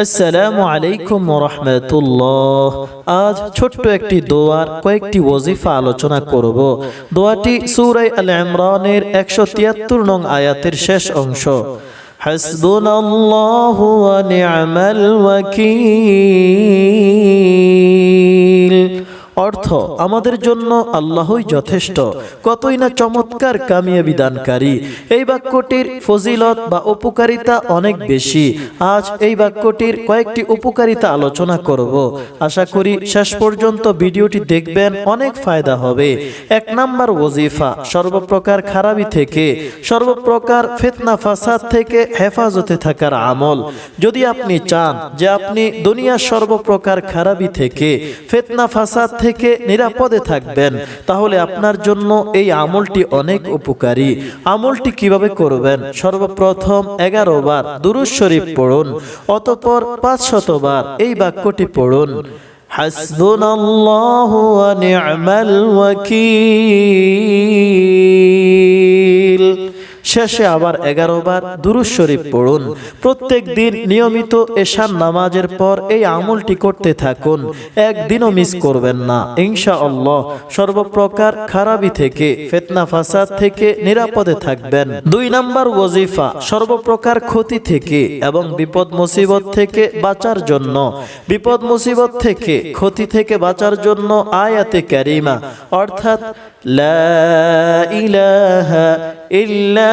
আসসালামু আলাইকুম রহমতুল্লাহ আজ ছোট্ট একটি দোয়ার কয়েকটি ওজিফা আলোচনা করব। দোয়াটি সুরাই আল ইমরানের একশো তিয়াত্তর নং আয়াতের শেষ অংশ। হাসবুনাল্লাহু ওয়া নি'মাল ওয়াকিল। অর্থ আমাদের জন্য আল্লাহই যথেষ্ট। কতই না চমৎকার কামিয়াবি দানকারী। এই বাক্যটির ফজিলত বা উপকারিতা অনেক বেশি। আজ এই বাক্যটির কয়েকটি উপকারিতা আলোচনা করব। আশা করি শেষ পর্যন্ত ভিডিওটি দেখবেন, অনেক ফায়দা হবে। এক নাম্বার ওজিফা, সর্বপ্রকার খারাপি থেকে, সর্বপ্রকার ফেতনা ফাসাদ থেকে হেফাজতে থাকার আমল। যদি আপনি চান যে আপনি দুনিয়ার সর্বপ্রকার খারাপি থেকে, ফেতনা ফাসাদ থেকে নিরাপদে থাকবেন। তাহলে আপনার জন্য এই আমলটি অনেক উপকারী। আমলটি কীভাবে করবেন? সর্বপ্রথম এগারো বার দুরুজ শরীফ পড়ুন, অতপর পাঁচ শতবার এই বাক্যটি পড়ুন, হাসবুনাল্লাহু ওয়া নি'মাল ওয়াকিল। শেষে আবার এগারো বার দুরুজ শরীফ পড়ুন। প্রত্যেক দিন নিয়মিত এশার নামাজের পর এই আমলটি করতে থাকুন। একদিনও মিস করবেন না। ইনশা আল্লাহ সর্বপ্রকার খারাপি থেকে, ফেতনা ফাসাদ থেকে নিরাপদে থাকবেন। দুই নাম্বার ওজিফা সর্বপ্রকার ক্ষতি থেকে এবং বিপদ মুসিবত থেকে বাঁচার জন্য। বিপদ মুসিবত থেকে, ক্ষতি থেকে বাঁচার জন্য আয়াতে ক্যারিমা অর্থাৎ লা ইলাহা ইল্লা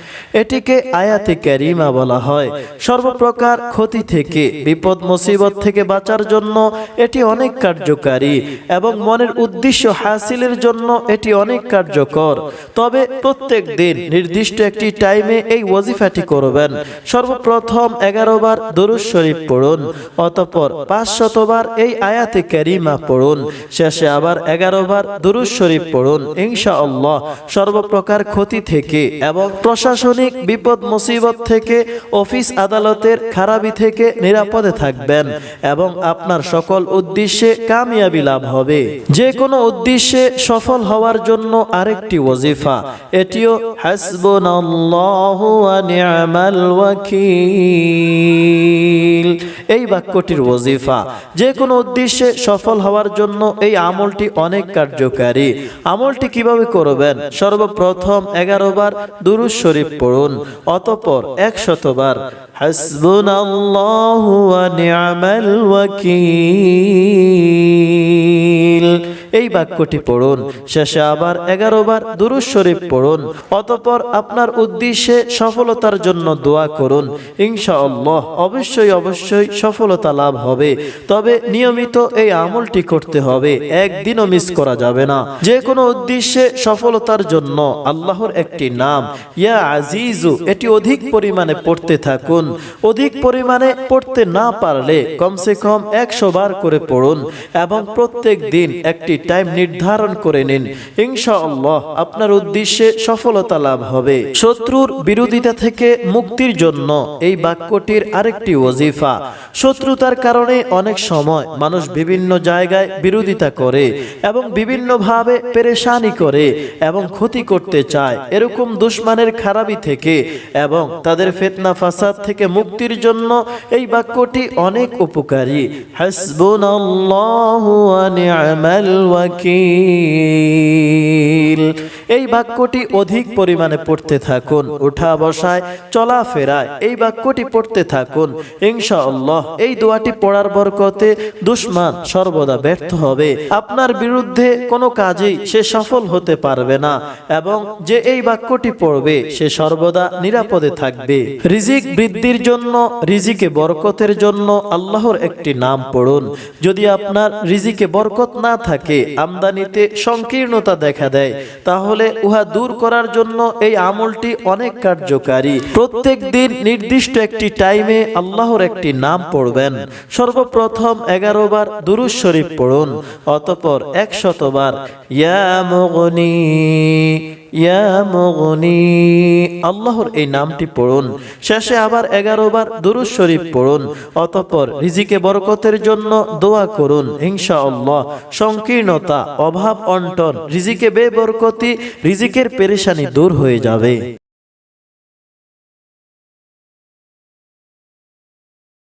এটিকে আয়াতে ক্যারিমা বলা হয়। সর্বপ্রকার ক্ষতি থেকে, বিপদ, মুসিবত থেকে বাঁচার জন্য এটি অনেক কার্যকারী এবং মনের উদ্দেশ্য হাসিলের জন্য এটি অনেক কার্যকর। তবে প্রত্যেক দিন নির্দিষ্ট একটি টাইমে এই ওজিফাটি করবেন। সর্বপ্রথম এগারো বার দরুজ শরীফ পড়ুন, অতপর পাঁচ শতবার এই আয়াতে ক্যারিমা পড়ুন, শেষে আবার এগারো বার দরুজ শরীফ পড়ুন। ইনশা আল্লাহ সর্বপ্রকার ক্ষতি থেকে এবং প্রশাসনিক বিপদ, মুসিবত থেকে অফিস আদালতের খারাপি থেকে নিরাপদে থাকবেন এবং আপনার সকল উদ্দেশ্যে কামিয়াবি লাভ হবে। যে কোনো উদ্দেশ্যে সফল হওয়ার জন্য আরেকটি ওজিফা এটিও এই বাক্যটির ওজিফা যে কোনো উদ্দেশ্যে সফল হওয়ার জন্য এই আমলটি অনেক কার্যকারী। আমলটি কীভাবে করবেন? সর্বপ্রথম এগারো বার দুরুজ শরীফ পড়ুন। অতপর একশতবার। হাসবুনাল্লাহু ওয়া নি'মাল ওয়াকিল। এই বাক্যটি পড়ুন। শেষে আবার এগারো বার দুরুজ শরীফ পড়ুন। অতপর আপনার উদ্দেশ্যে সফলতার জন্য দোয়া করুন। ইনশাআল্লাহ, অবশ্যই অবশ্যই সফলতা লাভ হবে। তবে নিয়মিত এই আমলটি করতে হবে। একদিনও মিস করা যাবে না। যে কোনো উদ্দেশ্যে সফলতার জন্য আল্লাহর একটি নাম। ইয়া আজিজু, এটি অধিক পরিমাণে পড়তে থাকুন। অধিক পরিমাণে পড়তে না পারলে কমসে কম একশো বার করে পড়ুন। এবং প্রত্যেক দিন একটি টাইম নির্ধারণ করে নিন। ইনশাআল্লাহ আপনার উদ্দেশ্যে সফলতা লাভ হবে। শত্রুর বিরোধিতা থেকে মুক্তির জন্য এই বাক্যটির আরেকটি ওজিফা শত্রুতার কারণে অনেক সময় মানুষ বিভিন্ন জায়গায় বিরোধিতা করে এবং বিভিন্নভাবে পেরেশানি করে এবং ক্ষতি করতে চায়। এরকম দুশ্মনের খারাপি থেকে এবং তাদের ফেতনা ফাসাদ থেকে মুক্তির জন্য এই বাক্যটি অনেক উপকারী। হাসবুনাল্লাহু ওয়া নি'মাল ওয়াকিল এই বাক্যটি অধিক পরিমাণে পড়তে থাকুন, উঠা বসায় চলাফেরায় এই বাক্যটি পড়তে থাকুন। ইনশাআল্লাহ, এই দোয়াটি পড়ার বরকতে দুশ্মন সর্বদা ব্যর্থ হবে। আপনার বিরুদ্ধে কোনো কাজেই সে সফল হতে পারবে না এবং যে এই বাক্যটি পড়বে, সে সর্বদা নিরাপদে থাকবে। রিজিক বৃদ্ধির জন্য, রিজিকে বরকতের জন্য আল্লাহর একটি নাম পড়ুন। যদি আপনার রিজিকে বরকত না থাকে, আমদানিতে সংকীর্ণতা দেখা দেয় তাহলে উহা দূর করার জন্য এই আমলটি অনেক কার্যকারী। প্রত্যেক দিন নির্দিষ্ট একটি টাইমে আল্লাহর একটি নাম পড়বেন। সর্বপ্রথম এগারো বার দুরুজ শরীফ পড়ুন, অতপর একশতবার ইয়া মুগনি আল্লাহর এই নামটি পড়ুন। শেষে আবার এগারো বার দুরুজ শরীফ পড়ুন, অতঃপর রিজিকে বরকতের জন্য দোয়া করুন। হিংসা ইনশাআল্লাহ, সংকীর্ণতা, অভাব অন্টন, রিজিকে বেবরকতি, রিজিকের পেরেশানি দূর হয়ে যাবে।